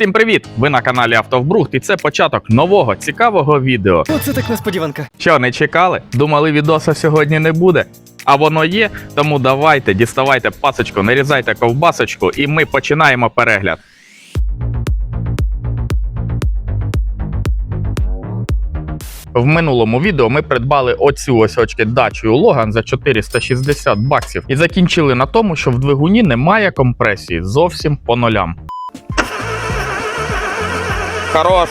Всім привіт! Ви на каналі Автовбрухт і це початок нового цікавого відео. Оце так несподіванка. Що не чекали? Думали, відоса сьогодні не буде. А воно є, тому давайте, діставайте пасочку, нарізайте ковбасочку, і ми починаємо перегляд. В минулому відео ми придбали оцю ось очки дачу Логан за 460 баксів і закінчили на тому, що в двигуні немає компресії зовсім по нулям. Хорош.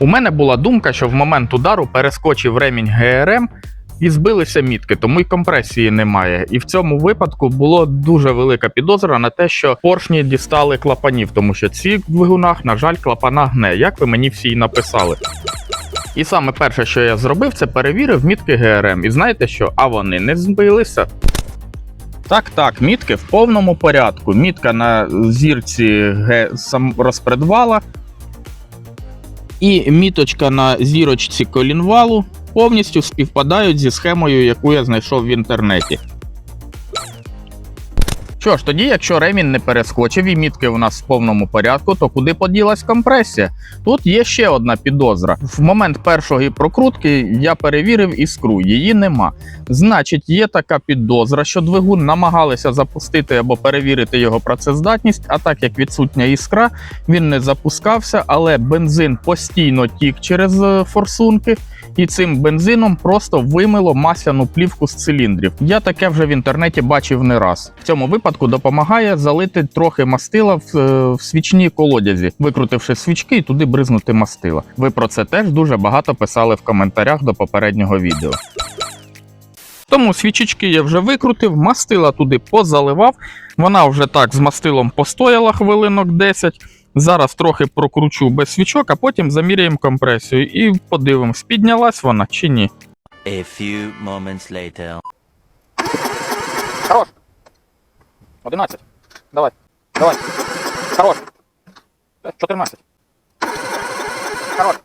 У мене була думка, що в момент удару перескочив ремінь ГРМ і збилися мітки, тому й компресії немає. І в цьому випадку було дуже велика підозра на те, що поршні дістали клапанів, тому що ці двигунах, на жаль, клапана гне, як ви мені всі й написали. І саме перше, що я зробив, це перевірив мітки ГРМ. І знаєте що? А вони не збилися. Так, так, мітки в повному порядку. Мітка на зірці розпредвала. І міточка на зірочці колінвалу повністю співпадають зі схемою, яку я знайшов в інтернеті. Що ж, тоді, якщо ремінь не перескочив і мітки у нас в повному порядку, то куди поділась компресія? Тут є ще одна підозра. В момент першої прокрутки я перевірив іскру, її нема. Значить, є така підозра, що двигун намагалися запустити або перевірити його працездатність, а так як відсутня іскра, він не запускався, але бензин постійно тік через е, форсунки, і цим бензином просто вимило масляну плівку з циліндрів. Я таке вже в інтернеті бачив не раз. В цьому випадку допомагає залити трохи мастила в, е, в свічній колодязі, викрутивши свічки і туди бризнути мастила. Ви про це теж дуже багато писали в коментарях до попереднього відео. Тому свічечки я вже викрутив, мастила туди позаливав. Вона вже так з мастилом постояла хвилинок 10. Зараз трохи прокручу без свічок, а потім заміряємо компресію і подивимось, піднялась вона чи ні. A few moments later. Хорош. 11. Давай. Давай. Хорош. 14. Хорош.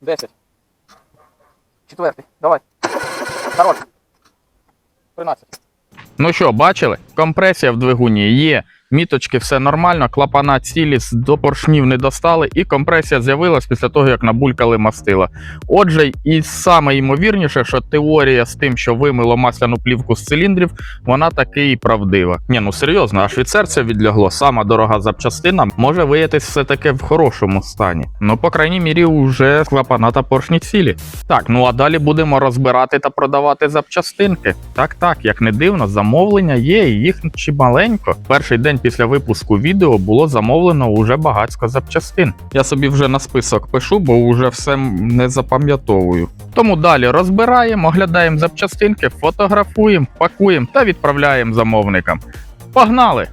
10. Четвертий. Давай. Хорош. 13. Ну що, бачили? Компресія в двигуні є. Міточки все нормально, клапана цілі до поршнів не достали, і компресія з'явилась після того, як набулькали мастила. Отже, і саме ймовірніше, що теорія з тим, що вимило масляну плівку з циліндрів, вона таки і правдива. Ні, ну серйозно, аж від серця відлягло. Сама дорога запчастина може виявитись все таки в хорошому стані. Ну, по крайній мірі, уже клапана та поршні цілі. Так, ну а далі будемо розбирати та продавати запчастинки. Так, так, як не дивно, замовлення є, і їх чималенько. Перший день після випуску відео було замовлено уже багатько запчастин. Я собі вже на список пишу, бо вже все не запам'ятовую. Тому далі розбираємо, оглядаємо запчастинки, фотографуємо, пакуємо та відправляємо замовникам. Погнали!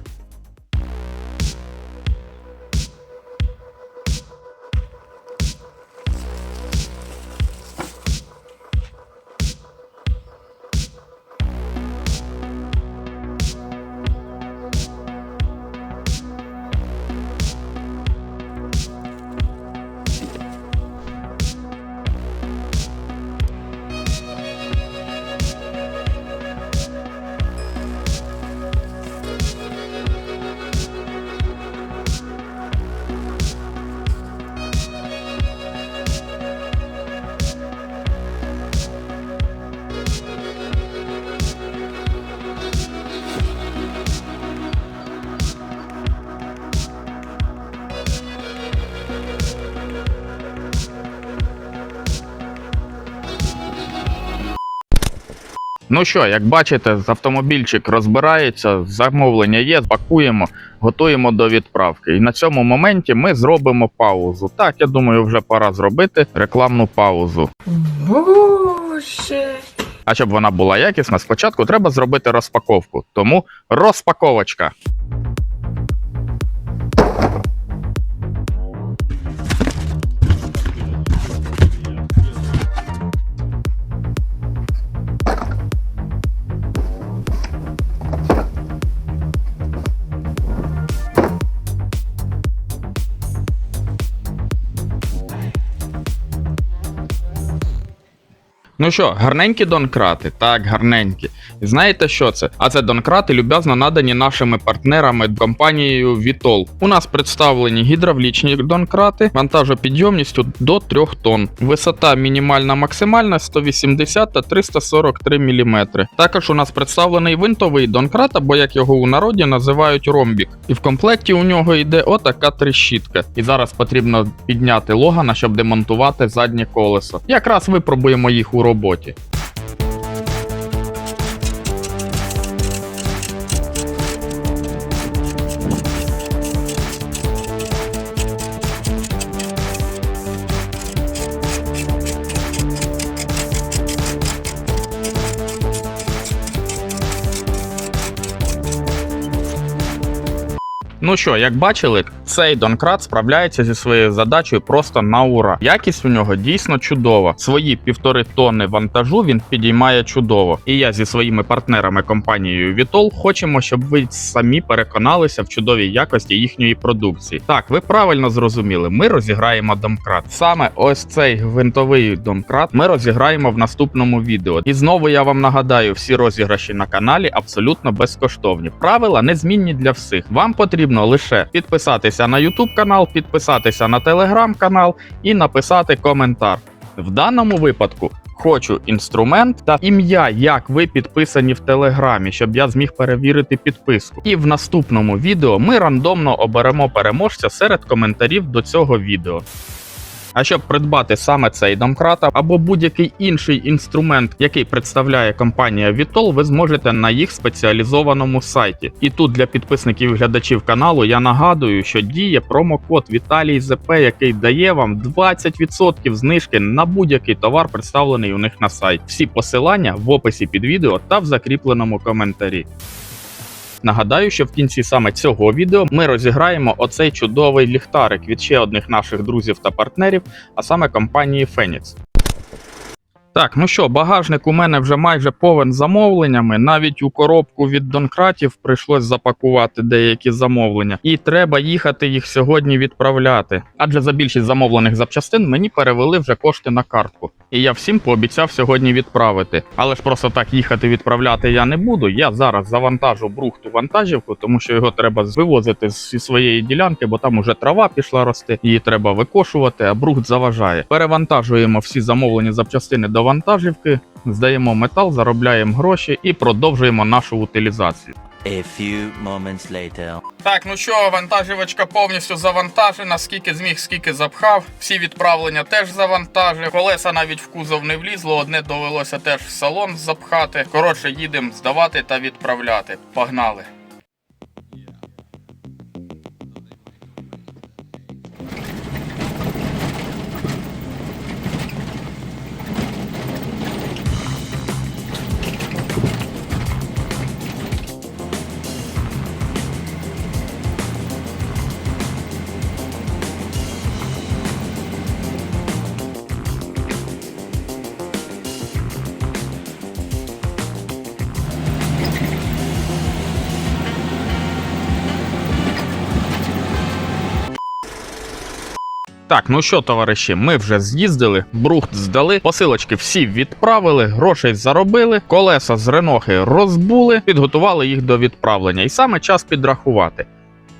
Ну що, як бачите, автомобільчик розбирається, замовлення є, пакуємо, готуємо до відправки. І на цьому моменті ми зробимо паузу. Так, я думаю, вже пора зробити рекламну паузу. Боже. А щоб вона була якісна, спочатку треба зробити розпаковку. Тому розпаковочка. Ну що, гарненькі донкрати? Так, гарненькі. І знаєте що це? А це донкрати люб'язно надані нашими партнерами компанією Vitol. У нас представлені гідравлічні донкрати, вантажопідйомністю до 3 тонн. Висота мінімальна максимальна 180 та 343 мм. Також у нас представлений винтовий донкрат, або як його у народі називають ромбік. І в комплекті у нього йде отака трещітка. І зараз потрібно підняти логана, щоб демонтувати заднє колесо. Якраз випробуємо їх у роботі. Ну що, як бачили, цей донкрат справляється зі своєю задачею просто на ура. Якість у нього дійсно чудова. Свої півтори тонни вантажу він підіймає чудово. І я зі своїми партнерами компанією Vitol хочемо, щоб ви самі переконалися в чудовій якості їхньої продукції. Так, ви правильно зрозуміли, ми розіграємо домкрат. Саме ось цей гвинтовий домкрат ми розіграємо в наступному відео. І знову я вам нагадаю, всі розіграші на каналі абсолютно безкоштовні. Правила незмінні для всіх. Вам потрібно лише підписатися на YouTube канал, підписатися на Telegram канал і написати коментар. В даному випадку. Хочу інструмент та ім'я, як ви підписані в телеграмі, щоб я зміг перевірити підписку. І в наступному відео ми рандомно оберемо переможця серед коментарів до цього відео. А щоб придбати саме цей домкрат або будь-який інший інструмент, який представляє компанія Vitol, ви зможете на їх спеціалізованому сайті. І тут для підписників і глядачів каналу я нагадую, що діє промокод Віталій ЗП, який дає вам 20% знижки на будь-який товар, представлений у них на сайті. Всі посилання в описі під відео та в закріпленому коментарі. Нагадаю, що в кінці саме цього відео ми розіграємо оцей чудовий ліхтарик від ще одних наших друзів та партнерів, а саме компанії Phoenix. Так, ну що, багажник у мене вже майже повен замовленнями. Навіть у коробку від донкратів прийшлось запакувати деякі замовлення, і треба їхати їх сьогодні відправляти. Адже за більшість замовлених запчастин мені перевели вже кошти на картку. І я всім пообіцяв сьогодні відправити. Але ж просто так їхати відправляти я не буду. Я зараз завантажу брухту вантажівку, тому що його треба вивозити зі своєї ділянки, бо там уже трава пішла рости. Її треба викошувати, а брухт заважає. Перевантажуємо всі замовлені запчастини до вантажівки, здаємо метал, заробляємо гроші і продовжуємо нашу утилізацію. A few moments later. Так, ну що, вантажівочка повністю завантажена. Скільки зміг, скільки запхав. Всі відправлення теж завантажив. Колеса навіть в кузов не влізло. Одне довелося теж в салон запхати. Коротше, їдемо здавати та відправляти. Погнали. Так, ну що, товариші, ми вже з'їздили, брухт здали, посилочки всі відправили, грошей заробили, колеса з ренохи розбули, підготували їх до відправлення. І саме час підрахувати.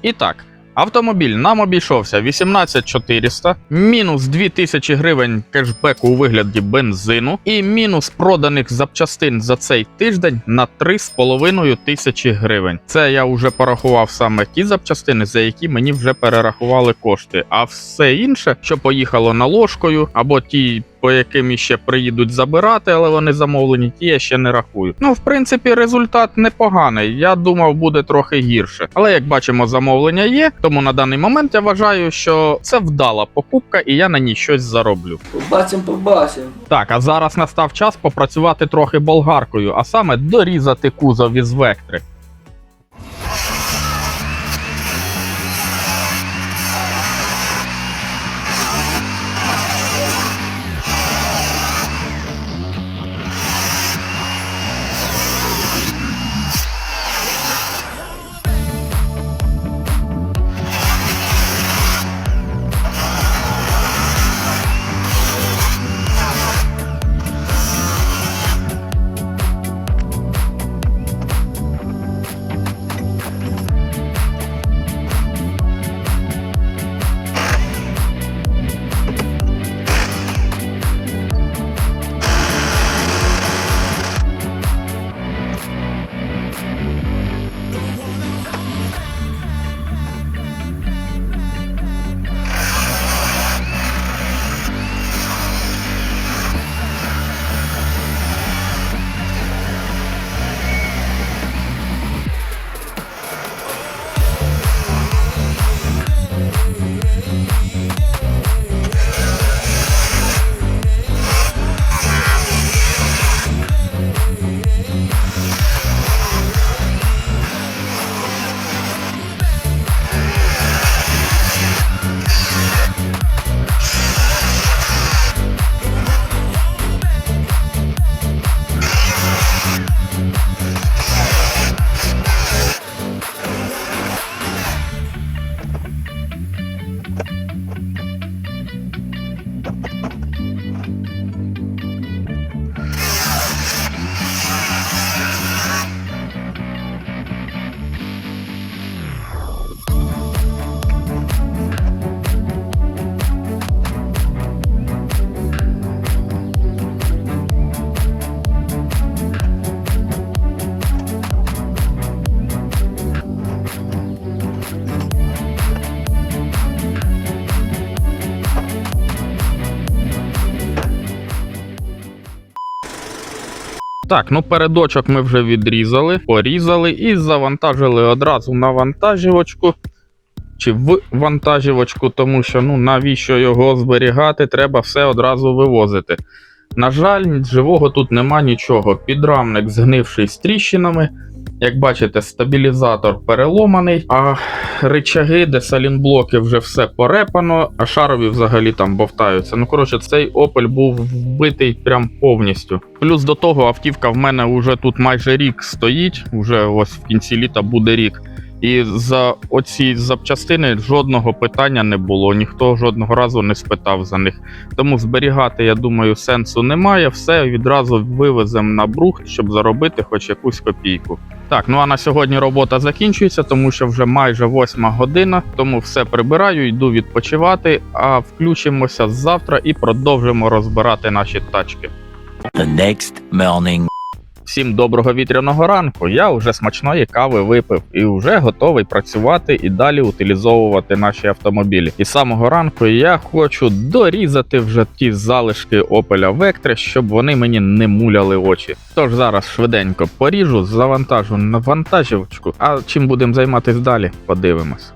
І так. Автомобіль нам обійшовся 18400, мінус 2000 гривень кешбеку у вигляді бензину, і мінус проданих запчастин за цей тиждень на 3,5 тисячі гривень. Це я вже порахував саме ті запчастини, за які мені вже перерахували кошти. А все інше, що поїхало наложкою, або ті. По яким іще приїдуть забирати, але вони замовлені, ті я ще не рахую. Ну, в принципі, результат непоганий. Я думав, буде трохи гірше. Але як бачимо, замовлення є. Тому на даний момент я вважаю, що це вдала покупка, і я на ній щось зароблю. Побачим, побачим. Так, а зараз настав час попрацювати трохи болгаркою, а саме дорізати кузов із вектри. Так, ну передочок ми вже відрізали, порізали і завантажили одразу на вантажівочку. Чи в вантажівочку, тому що ну навіщо його зберігати, треба все одразу вивозити. На жаль, живого тут нема нічого. Підрамник згнивший з тріщинами. Як бачите, стабілізатор переломаний, а рычаги, де салінблоки вже все порепано, а шарові взагалі там бовтаються. Ну коротше, цей Opel був вбитий прям повністю. Плюс до того, автівка в мене вже тут майже рік стоїть, вже ось в кінці літа буде рік. І за оці запчастини жодного питання не було, ніхто жодного разу не спитав за них. Тому зберігати, я думаю, сенсу немає. Все відразу вивеземо на брух, щоб заробити хоч якусь копійку. Так, ну а на сьогодні робота закінчується, тому що вже майже восьма година. Тому все прибираю, йду відпочивати. А включимося завтра і продовжимо розбирати наші тачки. The next morning. Всім доброго вітряного ранку. Я вже смачної кави випив і вже готовий працювати і далі утилізовувати наші автомобілі. І з самого ранку я хочу дорізати вже ті залишки Opel Vectra, щоб вони мені не муляли очі. Тож зараз швиденько поріжу, завантажу на вантажівочку. А чим будемо займатися далі? Подивимось.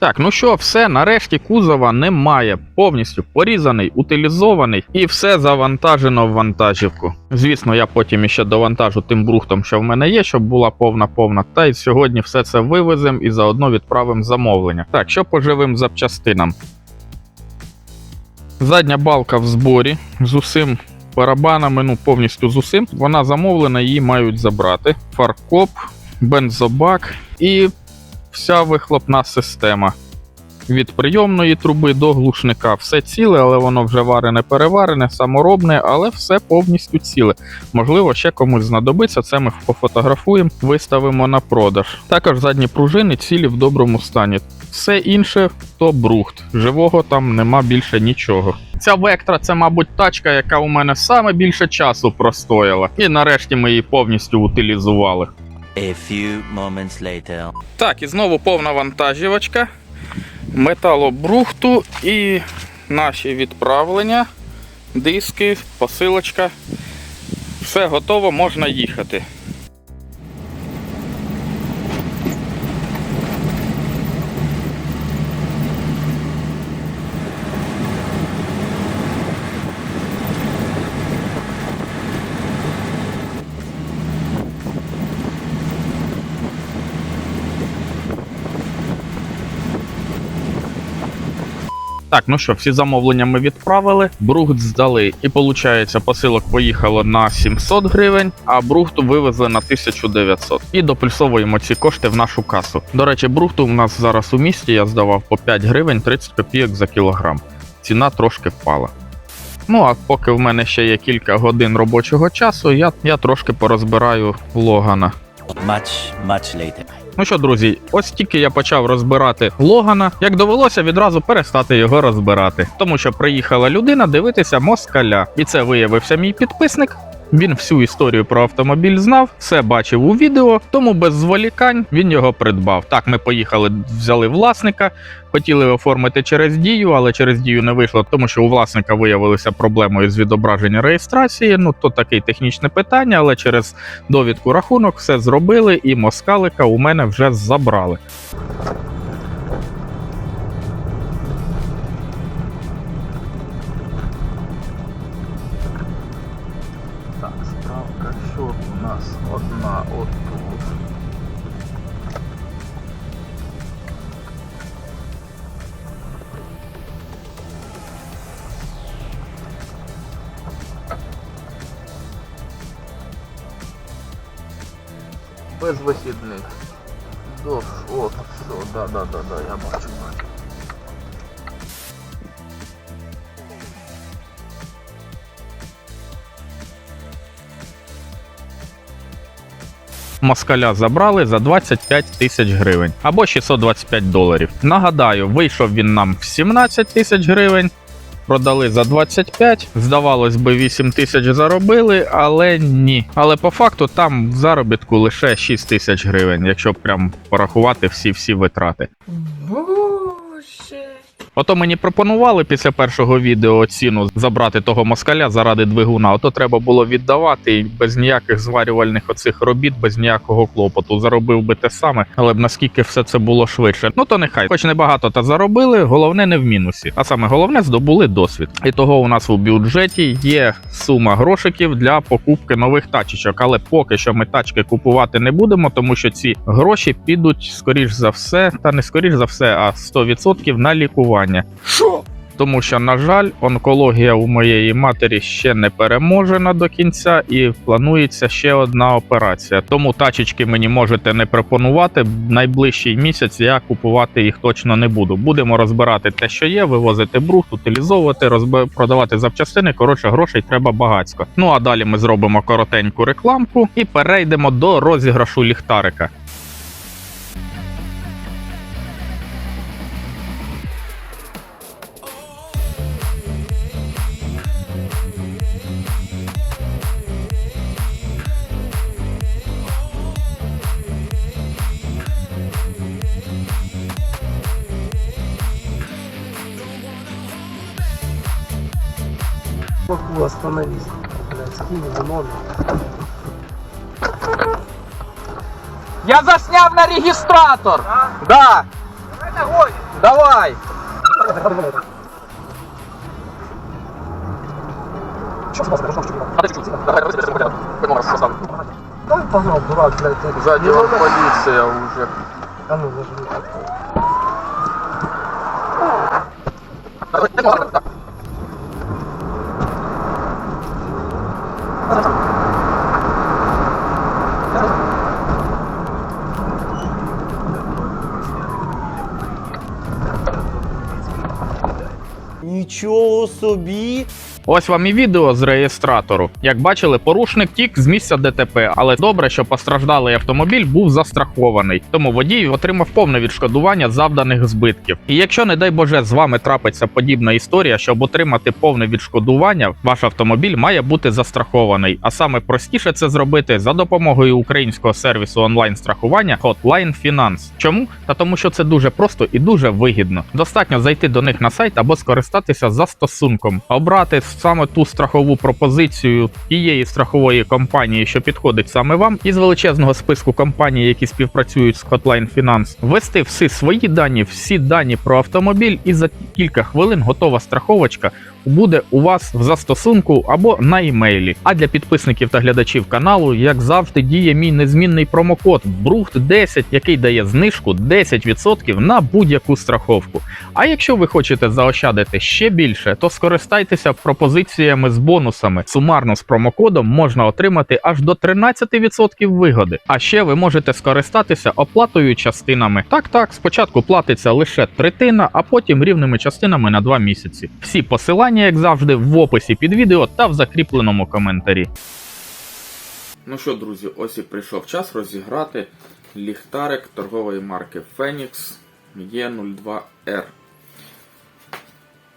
Так, ну що, все, нарешті кузова немає. Повністю порізаний, утилізований і все завантажено в вантажівку. Звісно, я потім іще довантажу тим брухтом, що в мене є, щоб була повна повна. Та й сьогодні все це вивезем і заодно відправимо замовлення. Так, що по живим запчастинам. Задня балка в зборі з усім барабанами, ну повністю з усім. Вона замовлена, її мають забрати. Фаркоп, бензобак і вся вихлопна система. Від прийомної труби до глушника. Все ціле, але воно вже варене, переварене, саморобне, але все повністю ціле. Можливо, ще комусь знадобиться. Це ми пофотографуємо, виставимо на продаж. Також задні пружини цілі в доброму стані. Все інше то брухт. Живого там нема більше нічого. Ця вектра це, мабуть, тачка, яка у мене саме більше часу простояла. І нарешті ми її повністю утилізували. A few moments later. Так, і знову повна вантажівочка, металобрухту і наші відправлення, диски, посилочка. Все готово, можна їхати. Так, ну що, всі замовлення ми відправили, брухт здали. І виходить, посилок поїхало на 700 гривень, а брухту вивезли на 1900. І доплюсовуємо ці кошти в нашу касу. До речі, брухту у нас зараз у місті я здавав по 5 гривень 30 копійок за кілограм. Ціна трошки впала. Ну а поки в мене ще є кілька годин робочого часу, я, я трошки порозбираю Логана. Much, much later. Ну що, друзі, ось тільки я почав розбирати Логана, як довелося відразу перестати його розбирати, тому що приїхала людина дивитися москаля, і це виявився мій підписник. Він всю історію про автомобіль знав, все бачив у відео, тому без зволікань він його придбав. Так, ми поїхали, взяли власника, хотіли оформити через дію, але через дію не вийшло, тому що у власника виявилися проблемою з відображення реєстрації. Ну то таке технічне питання, але через довідку рахунок все зробили, і москалика у мене вже забрали. Без вихідних. До от, все, да, да, да, да, я бачу. Москаля забрали за 25 тисяч гривень або 625 доларів. Нагадаю, вийшов він нам в 17 тисяч гривень. Продали за 25, здавалось би, 8 тисяч заробили, але ні. Але по факту там в заробітку лише 6 тисяч гривень, якщо прям порахувати всі-всі витрати. Боже. Ото мені пропонували після першого відео ціну забрати того москаля заради двигуна. Ото треба було віддавати і без ніяких зварювальних оцих робіт, без ніякого клопоту. Заробив би те саме, але б наскільки все це було швидше. Ну то нехай, хоч небагато та заробили, головне не в мінусі. А саме головне здобули досвід. І того у нас у бюджеті є сума грошиків для покупки нових тачечок. Але поки що ми тачки купувати не будемо, тому що ці гроші підуть скоріш за все, та не скоріш за все, а 100% на лікування. Що? Тому що, на жаль, онкологія у моєї матері ще не переможена до кінця і планується ще одна операція. Тому тачечки мені можете не пропонувати. Найближчий місяць я купувати їх точно не буду. Будемо розбирати те, що є, вивозити брухт, утилізовувати, розб... продавати запчастини. Коротше, грошей треба багацько. Ну а далі ми зробимо коротеньку рекламку і перейдемо до розіграшу ліхтарика. Остановись. Блядь, скинь его номер. Я засняв на регістратор. Да. Это гонит. Давай! Що це вас не що А ти чуть-чуть. Давай, давай, давай, давай. Номер поставлю. Дай погнал, дурак, блядь. ты. Сзади Не вам надо. полиция уже. А ну, зажми. Нічого собі. Ось вам і відео з реєстратору. Як бачили, порушник тік з місця ДТП, але добре, що постраждалий автомобіль був застрахований, тому водій отримав повне відшкодування завданих збитків. І якщо, не дай Боже, з вами трапиться подібна історія, щоб отримати повне відшкодування, ваш автомобіль має бути застрахований. А саме простіше це зробити за допомогою українського сервісу онлайн страхування Hotline Finance. Чому? Та тому, що це дуже просто і дуже вигідно. Достатньо зайти до них на сайт або скористатися застосунком, обрати саме ту страхову пропозицію тієї страхової компанії, що підходить саме вам, із величезного списку компаній, які співпрацюють з Hotline Finance, ввести всі свої дані, всі дані про автомобіль, і за кілька хвилин готова страховочка буде у вас в застосунку або на імейлі. А для підписників та глядачів каналу, як завжди, діє мій незмінний промокод BRUCHT 10 який дає знижку 10% на будь-яку страховку. А якщо ви хочете заощадити ще більше, то скористайтеся пропозиціями з бонусами. Сумарно з промокодом можна отримати аж до 13% вигоди. А ще ви можете скористатися оплатою частинами. Так, так, спочатку платиться лише третина, а потім рівними частинами на 2 місяці. Всі посилання, як завжди, в описі під відео та в закріпленому коментарі. Ну що, друзі, ось і прийшов час розіграти ліхтарик торгової марки Phoenix E02R.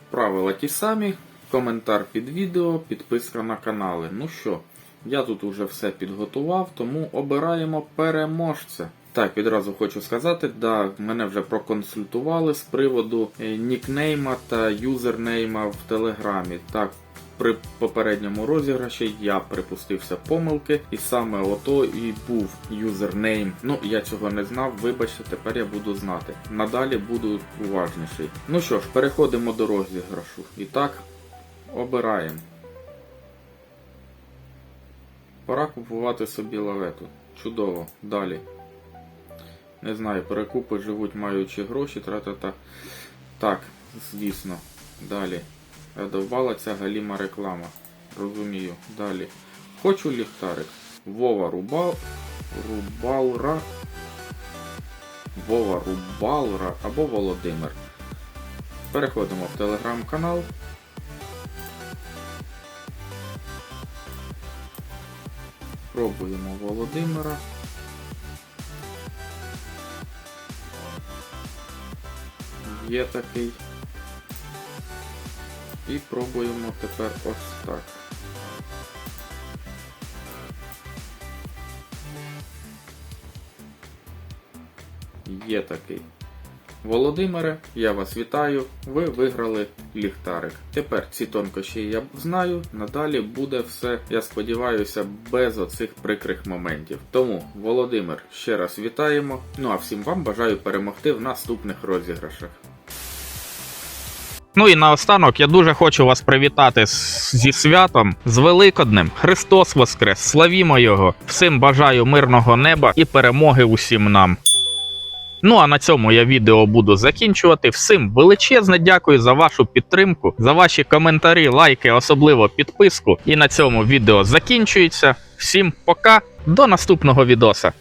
Правила ті самі, коментар під відео, підписка на канали. Ну що, я тут уже все підготував, тому обираємо переможця. Так, відразу хочу сказати, да, мене вже проконсультували з приводу е, нікнейма та юзернейма в Телеграмі. Так, при попередньому розіграші я припустився помилки, і саме ото і був юзернейм. Ну, я цього не знав, вибачте, тепер я буду знати. Надалі буду уважніший. Ну що ж, переходимо до розіграшу. І так, обираємо. Пора купувати собі лавету. Чудово. Далі. Не знаю, перекупи живуть маючи гроші, тра-та-та. Так, звісно. Далі. Довбала ця галіма реклама. Розумію. Далі. Хочу ліхтарик. Вова Рубал. Рубалра. Вова Рубалра або Володимир. Переходимо в телеграм-канал. Пробуємо Володимира. Є такий. І пробуємо тепер ось так. Є такий. Володимире, я вас вітаю. Ви виграли ліхтарик. Тепер ці тонкощі я знаю. Надалі буде все, я сподіваюся, без оцих прикрих моментів. Тому, Володимир, ще раз вітаємо. Ну а всім вам бажаю перемогти в наступних розіграшах. Ну і наостанок я дуже хочу вас привітати зі святом, з Великоднем. Христос Воскрес! Славімо Його! Всім бажаю мирного неба і перемоги усім нам. Ну а на цьому я відео буду закінчувати. Всім величезне дякую за вашу підтримку, за ваші коментарі, лайки, особливо підписку. І на цьому відео закінчується. Всім пока, до наступного відоса.